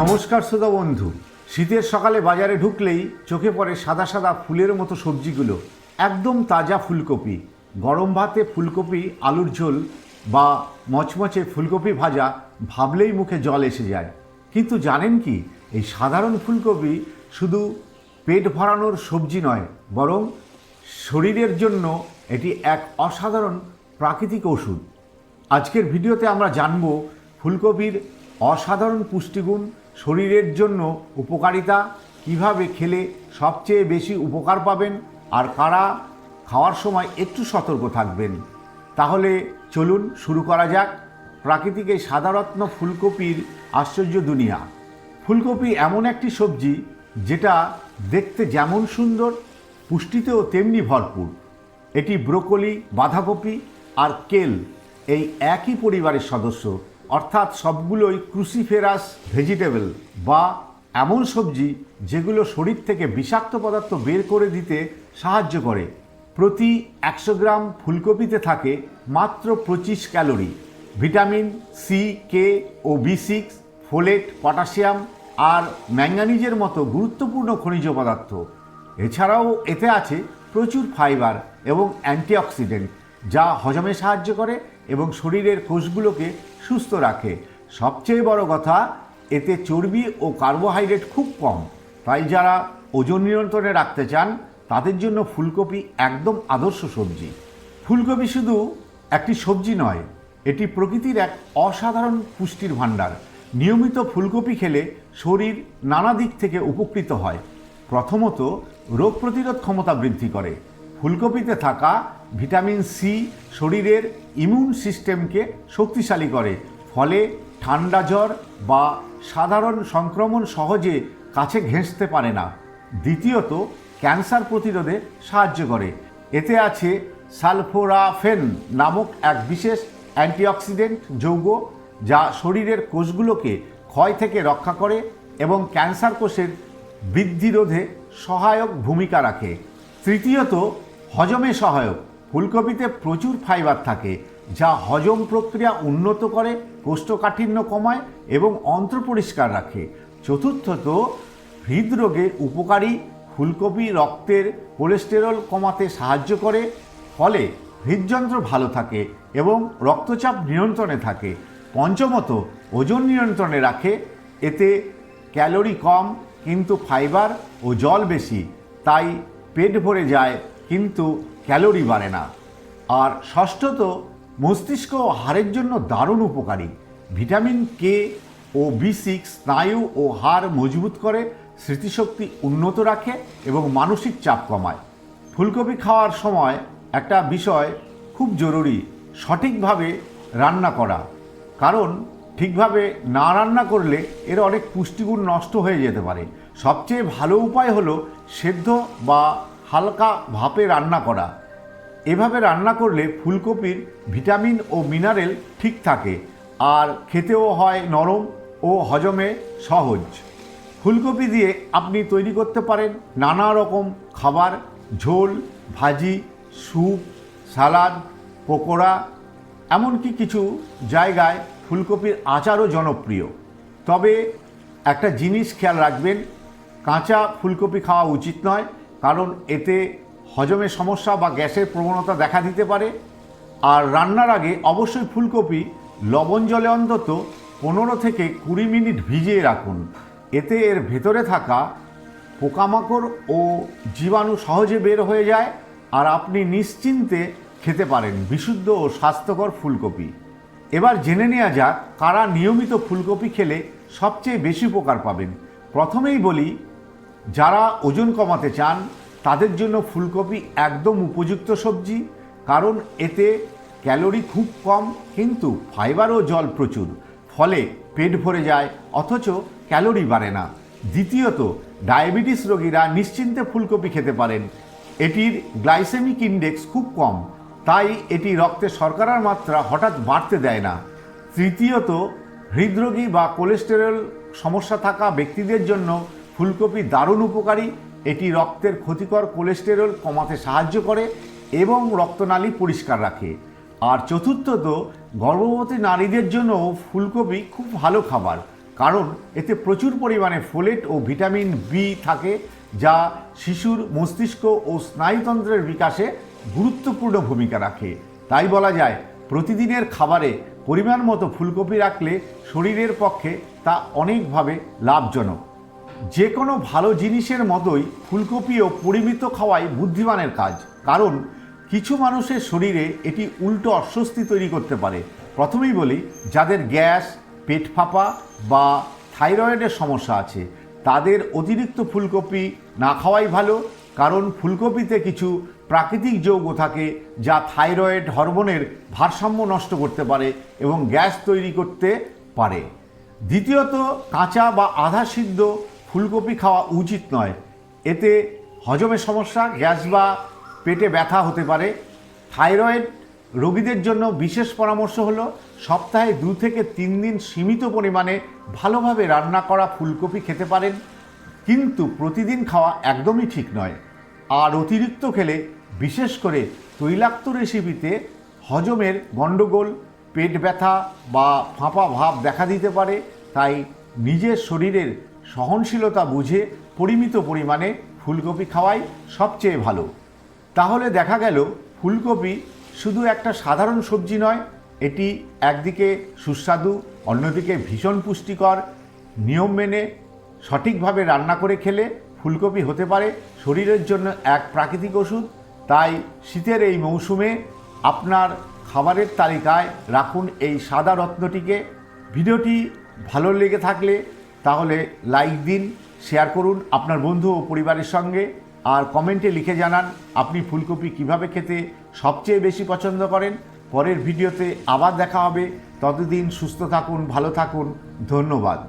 নমস্কার শ্রোতা বন্ধু। শীতের সকালে বাজারে ঢুকলেই চোখে পড়ে সাদা সাদা ফুলের মতো সবজিগুলো, একদম তাজা ফুলকপি। গরম ভাতে ফুলকপি, আলুর ঝোল বা মচমচে ফুলকপি ভাজা ভাবলেই মুখে জল এসে যায়। কিন্তু জানেন কি, এই সাধারণ ফুলকপি শুধু পেট ভরানোর সবজি নয়, বরং শরীরের জন্য এটি এক অসাধারণ প্রাকৃতিক ওষুধ। আজকের ভিডিওতে আমরা জানব ফুলকপির অসাধারণ পুষ্টিগুণ শরীরের জন্য উপকারিতা, কীভাবে খেলে সবচেয়ে বেশি উপকার পাবেন আর কারা খাওয়ার সময় একটু সতর্ক থাকবেন। তাহলে চলুন শুরু করা যাক প্রাকৃতিক এই সাদারত্ন ফুলকপির আশ্চর্য দুনিয়া। ফুলকপি এমন একটি সবজি যেটা দেখতে যেমন সুন্দর, পুষ্টিতেও তেমনি ভরপুর। এটি ব্রোকলি, বাঁধাকপি আর কেল এই একই পরিবারের সদস্য। অর্থাৎ সবগুলোই ক্রুসিফেরাস ভেজিটেবল বা এমন সবজি যেগুলো শরীর থেকে বিষাক্ত পদার্থ বের করে দিতে সাহায্য করে। প্রতি একশো গ্রাম ফুলকপিতে থাকে মাত্র পঁচিশ ক্যালোরি। ভিটামিন সি কে ও বি সিক্স ফোলেট পটাশিয়াম আর ম্যাঙ্গানিজের মতো গুরুত্বপূর্ণ খনিজ পদার্থ। এছাড়াও এতে আছে প্রচুর ফাইবার এবং অ্যান্টিঅক্সিডেন্ট যা হজমে সাহায্য করে এবং শরীরের কোষগুলোকে সুস্থ রাখে। সবচেয়ে বড় কথা, এতে চর্বি ও কার্বোহাইড্রেট খুব কম। তাই যারা ওজন নিয়ন্ত্রণে রাখতে চান, তাদের জন্য ফুলকপি একদম আদর্শ সবজি। ফুলকপি শুধু একটি সবজি নয়, এটি প্রকৃতির এক অসাধারণ পুষ্টির ভাণ্ডার। নিয়মিত ফুলকপি খেলে শরীর নানা দিক থেকে উপকৃত হয়। প্রথমত, রোগ প্রতিরোধ ক্ষমতা বৃদ্ধি করে। ফুলকপিতে থাকা ভিটামিন সি শরীরের ইমিউন সিস্টেমকে শক্তিশালী করে, ফলে ঠান্ডা জ্বর বা সাধারণ সংক্রমণ সহজে কাছে ঘেঁষতে পারে না। দ্বিতীয়ত, ক্যান্সার প্রতিরোধে সাহায্য করে। এতে আছে সালফোরাফেন নামক এক বিশেষ অ্যান্টিঅক্সিডেন্ট যৌগ, যা শরীরের কোষগুলোকে ক্ষয় থেকে রক্ষা করে এবং ক্যান্সার কোষের বৃদ্ধি রোধে সহায়ক ভূমিকা রাখে। তৃতীয়ত, হজমে সহায়ক। ফুলকপিতে প্রচুর ফাইবার থাকে, যা হজম প্রক্রিয়া উন্নত করে, কোষ্ঠকাঠিন্য কমায় এবং অন্ত্র পরিষ্কার রাখে। চতুর্থত, হৃদরোগে উপকারী ফুলকপি রক্তের কোলেস্টেরল কমাতে সাহায্য করে, ফলে হৃদযন্ত্র ভালো থাকে এবং রক্তচাপ নিয়ন্ত্রণে থাকে। পঞ্চমত, ওজন নিয়ন্ত্রণে রাখে, এতে ক্যালোরি কম, কিন্তু ফাইবার ও জল বেশি, তাই পেট ভরে যায় কিন্তু ক্যালোরি বাড়ে না। আর ষষ্ঠত, মস্তিষ্ক হাড়ের জন্য দারুণ উপকারী। ভিটামিন কে ও বি সিক্স স্নায়ু ও হাড় মজবুত করে, স্মৃতিশক্তি উন্নত রাখে এবং মানসিক চাপ কমায়। ফুলকপি খাওয়ার সময় একটা বিষয় খুব জরুরি, সঠিকভাবে রান্না করা। কারণ ঠিকভাবে না রান্না করলে এর অনেক পুষ্টিগুণ নষ্ট হয়ে যেতে পারে। সবচেয়ে ভালো উপায় হলো সেদ্ধ বা হালকা ভাপে রান্না করা। এভাবে রান্না করলে ফুলকপির ভিটামিন ও মিনারেল ঠিক থাকে, আর খেতেও হয় নরম ও হজমে সহজ। ফুলকপি দিয়ে আপনি তৈরি করতে পারেন নানা রকম খাবার, ঝোল, ভাজি, স্যুপ সালাদ পকোড়া, এমনকি কিছু জায়গায় ফুলকপির আচারও জনপ্রিয়। তবে একটা জিনিস খেয়াল রাখবেন, কাঁচা ফুলকপি খাওয়া উচিত নয় কারণ এতে হজমের সমস্যা বা গ্যাসের প্রবণতা দেখা দিতে পারে। আর রান্নার আগে অবশ্যই ফুলকপি, লবণ জলে অন্তত পনেরো থেকে কুড়ি মিনিট ভিজিয়ে রাখুন। এতে এর ভেতরে থাকা পোকামাকড় ও জীবাণু সহজে বের হয়ে যায় আর আপনি নিশ্চিন্তে খেতে পারেন বিশুদ্ধ ও স্বাস্থ্যকর ফুলকপি। এবার জেনে নেওয়া যাক কারা নিয়মিত ফুলকপি খেলে সবচেয়ে বেশি উপকার পাবেন। প্রথমেই বলি যারা ওজন কমাতে চান, তাদের জন্য ফুলকপি একদম উপযুক্ত সবজি, কারণ এতে ক্যালোরি খুব কম, কিন্তু ফাইবার ও জল প্রচুর। ফলে পেট ভরে যায়, অথচ ক্যালোরি বাড়ে না। দ্বিতীয়ত, ডায়াবেটিস রোগীরা নিশ্চিন্তে ফুলকপি খেতে পারেন। এটির গ্লাইসেমিক ইন্ডেক্স খুব কম, তাই এটি রক্তে শর্করার মাত্রা হঠাৎ বাড়তে দেয় না। তৃতীয়ত, হৃদরোগী বা কোলেস্টেরল সমস্যা থাকা ব্যক্তিদের জন্য ফুলকপি দারুণ উপকারী। এটি রক্তের ক্ষতিকর কোলেস্টেরল কমাতে সাহায্য করে এবং রক্তনালী পরিষ্কার রাখে। আর চতুর্থত গর্ভবতী নারীদের জন্য ফুলকপি খুব ভালো খাবার। কারণ এতে প্রচুর পরিমাণে ফোলেট ও ভিটামিন বি থাকে, যা শিশুর মস্তিষ্ক ও স্নায়ুতন্ত্রের বিকাশে গুরুত্বপূর্ণ ভূমিকা রাখে। তাই বলা যায়, প্রতিদিনের খাবারে পরিমাণ মতো ফুলকপি রাখলে শরীরের পক্ষে তা অনেকভাবে লাভজনক। যে কোনো ভালো জিনিসের মতোই ফুলকপিও পরিমিত খাওয়াই বুদ্ধিমানের কাজ। কারণ কিছু মানুষের শরীরে এটি উল্টো অস্বস্তি তৈরি করতে পারে। প্রথমেই বলি, যাদের গ্যাস, পেট ফাঁপা বা থাইরয়েডের সমস্যা আছে, তাদের অতিরিক্ত ফুলকপি না খাওয়াই ভালো। কারণ ফুলকপিতে কিছু প্রাকৃতিক যৌগ থাকে যা থাইরয়েড হরমোনের ভারসাম্য নষ্ট করতে পারে এবং গ্যাস তৈরি করতে পারে। দ্বিতীয়ত, কাঁচা বা আধা সিদ্ধ ফুলকপি খাওয়া উচিত নয়। এতে হজমের সমস্যা, গ্যাস বা পেটে ব্যথা হতে পারে। থাইরয়েড রোগীদের জন্য বিশেষ পরামর্শ হলো, সপ্তাহে দু থেকে তিন দিন সীমিত পরিমাণে ভালোভাবে রান্না করা ফুলকপি খেতে পারেন। কিন্তু প্রতিদিন খাওয়া একদমই ঠিক নয়। আর অতিরিক্ত খেলে বিশেষ করে তৈলাক্ত রেসিপিতে হজমের গণ্ডগোল পেট ব্যথা বা ফাঁপা ভাব দেখা দিতে পারে। তাই নিজের শরীরের সহনশীলতা বুঝে পরিমিত পরিমাণে ফুলকপি খাওয়াই সবচেয়ে ভালো। তাহলে দেখা গেল ফুলকপি শুধু একটা সাধারণ সবজি নয়, এটি একদিকে সুস্বাদু, অন্যদিকে ভীষণ পুষ্টিকর। নিয়ম মেনে সঠিকভাবে রান্না করে খেলে ফুলকপি হতে পারে শরীরের জন্য এক প্রাকৃতিক ওষুধ। তাই শীতের এই মৌসুমে আপনার খাবারের তালিকায় রাখুন এই সাদা রত্নটিকে। ভিডিওটি ভালো লেগে থাকলে তাহলে লাইক দিন শেয়ার করুন আপনার বন্ধু ও পরিবারের সঙ্গে আর কমেন্টে লিখে জানান আপনি ফুলকপি কীভাবে খেতে সবচেয়ে বেশি পছন্দ করেন। পরের ভিডিওতে আবার দেখা হবে। ততদিন সুস্থ থাকুন, ভালো থাকুন। ধন্যবাদ।